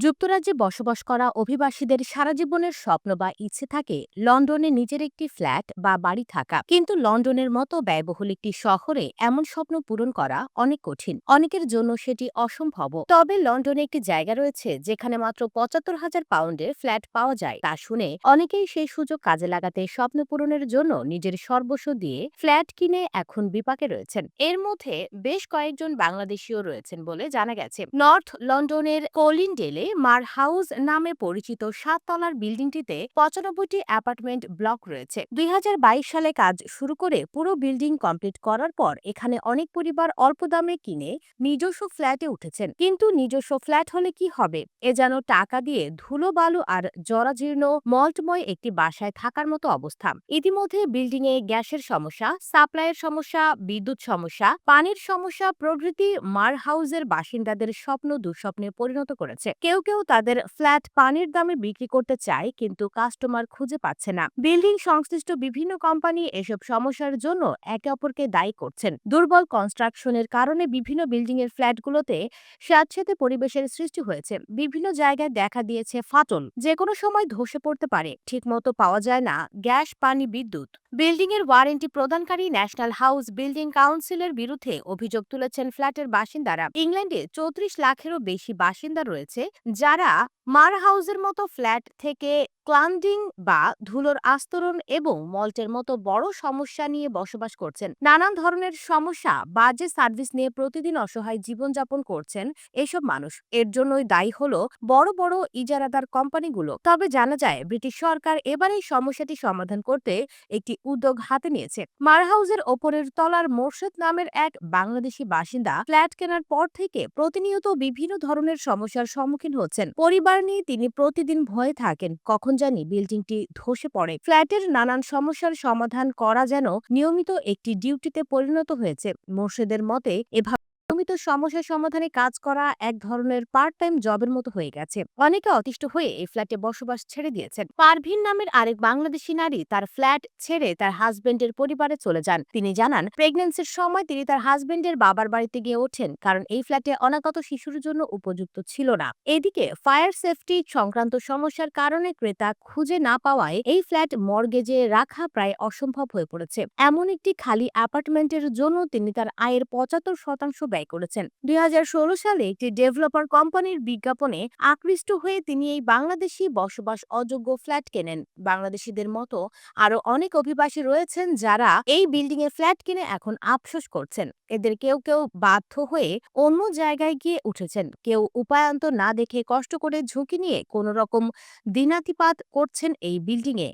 যুক্তরাজ্যে বসবাস করা অভিবাসীদের সারা জীবনের স্বপ্ন বা ইচ্ছে থাকে লন্ডনে নিজের একটি ফ্ল্যাট বা বাড়ি থাকা। কিন্তু লন্ডনের মতো ব্যয়বহুল একটি শহরে এমন স্বপ্ন পূরণ করা অনেক কঠিন। অনেকের জন্য সেটি অসম্ভব। তবে লন্ডনে একটি জায়গা রয়েছে যেখানে মাত্র পঁচাত্তর হাজার পাউন্ডের ফ্ল্যাট পাওয়া যায়। তা শুনে অনেকেই সেই সুযোগ কাজে লাগাতে স্বপ্ন পূরণের জন্য নিজের সর্বস্ব দিয়ে ফ্ল্যাট কিনে এখন বিপাকে রয়েছেন। এর মধ্যে বেশ কয়েকজন বাংলাদেশীয় রয়েছেন বলে জানা গেছে। নর্থ লন্ডনের কোলিনডেলে মার হাউস নামে পরিচিত সাততলার বিল্ডিংটিতে পঁচানব্বইটি অ্যাপার্টমেন্ট ব্লক রয়েছে। দুই হাজার বাইশ সালে কাজ শুরু করে পুরো বিল্ডিং কমপ্লিট করার পর এখানে অনেক পরিবার অল্প দামে কিনে নিজস্ব ফ্ল্যাটে উঠেছেন। কিন্তু নিজস্ব ফ্ল্যাট হলে কি হবে? এ যেন টাকা দিয়ে ধুলো, বালু আর জরাজীর্ণ মল্টময় একটি বাসায় থাকার মতো অবস্থা। ইতিমধ্যে বিল্ডিং এ গ্যাসের সমস্যা, সাপ্লাইয়ের সমস্যা, বিদ্যুৎ সমস্যা, পানির সমস্যা, প্রভৃতি মার হাউসের বাসিন্দাদের স্বপ্ন দুঃস্বপ্নে পরিণত করেছে। কেউ কেউ তাদের ফ্ল্যাট পানির দামে বিক্রি করতে চায়, কিন্তু কাস্টমার খুঁজে পাচ্ছে না। বিল্ডিং সংশ্লিষ্ট বিভিন্ন কোম্পানি এসব সমস্যার জন্য একে অপরকে দায়ী করছেন। দুর্বল কনস্ট্রাকশনের কারণে বিভিন্ন বিল্ডিং এর ফ্ল্যাটগুলোতে স্যাঁতসেতে পরিবেশের সৃষ্টি হয়েছে। বিভিন্ন জায়গায় দেখা দিয়েছে ফাটল। যে কোনো সময় ধসে পড়তে পারে। ঠিকমতো পাওয়া যায় না। গ্যাস, পানি, বিদ্যুৎ। বিল্ডিং এর ওয়ারেন্টি প্রদানকারী ন্যাশনাল হাউস বিল্ডিং কাউন্সিলের বিরুদ্ধে অভিযোগ তুলেছেন ফ্ল্যাটের বাসিন্দারা। ইংল্যান্ডে চৌত্রিশ লাখেরও বেশি বাসিন্দা রয়েছে। যারা মার হাউসের মতো ফ্ল্যাট থেকে ক্লান্ডিং বা ধুলোর আস্তরণ এবং মল্টের মতো বড় সমস্যা নিয়ে বসবাস করছেন। নানান ধরনের সমস্যা, বাজে সার্ভিস নিয়ে প্রতিদিন অসহায় জীবনযাপন করছেন এসব মানুষ। এর জন্যই দায়ী হল বড় বড় ইজারাদার কোম্পানিগুলো। তবে জানা যায়, ব্রিটিশ সরকার এবার এই সমস্যাটি সমাধান করতে একটি উদ্যোগ হাতে নিয়েছে। মার হাউসের ওপরের তলার মোর্শেদ নামের এক বাংলাদেশি বাসিন্দা ফ্ল্যাট কেনার পর থেকে প্রতিনিয়ত বিভিন্ন ধরনের সমস্যার সম্মুখীন হচ্ছেন। পরিবার নিয়ে তিনি প্রতিদিন ভয়ে থাকেন। কখন জানি বিল্ডিংটি ধসে পড়ে। ফ্ল্যাটের নানান সমস্যার সমাধান করা যেন নিয়মিত একটি ডিউটিতে পরিণত হয়েছে। মোর্শেদের মতে, এভাবে নিয়মিত সমস্যা সমাধানে কাজ করা এক ধরনের পার্ট টাইম জবের মতো হয়ে গেছে। অনেকে অতিষ্ঠ হয়ে এই ফ্ল্যাটে বসবাস ছেড়ে দিয়েছেন। পারভিন নামের আরেক বাংলাদেশি নারী তার ফ্ল্যাট ছেড়ে তার হাজবেন্ডের পরিবারে চলে যান। তিনি জানান প্রেগনেন্সির সময় তিনি তার হাজবেন্ডের বাবার বাড়িতে গিয়ে ওঠেন, কারণ এই ফ্ল্যাটে অনাগত শিশুর জন্য উপযুক্ত ছিল না। এদিকে ফায়ার সেফটি সংক্রান্ত সমস্যার কারণে ক্রেতা খুঁজে না পাওয়ায় এই ফ্ল্যাট মর্গেজে রাখা প্রায় অসম্ভব হয়ে পড়েছে। এমন একটি খালি অ্যাপার্টমেন্টের জন্য তিনি তার আয়ের পঁচাত্তর শতাংশ ব্যয় করেছেন। দুই সালে একটি ডেভেলপার কোম্পানির বিজ্ঞাপনে আকৃষ্ট হয়ে তিনি এই বাংলাদেশি বসবাস অযোগ্য ফ্ল্যাট কেনেন। বাংলাদেশিদের মতো আরও অনেক অভিবাসী রয়েছেন যারা এই বিল্ডিং এ ফ্ল্যাট কিনে এখন আফসোস করছেন। এদের কেউ কেউ বাধ্য হয়ে অন্য জায়গায় গিয়ে উঠেছেন। কেউ উপায়ান্ত না দেখে কষ্ট করে ঝুঁকি নিয়ে কোনো রকম দিনাতিপাত করছেন এই বিল্ডিং এ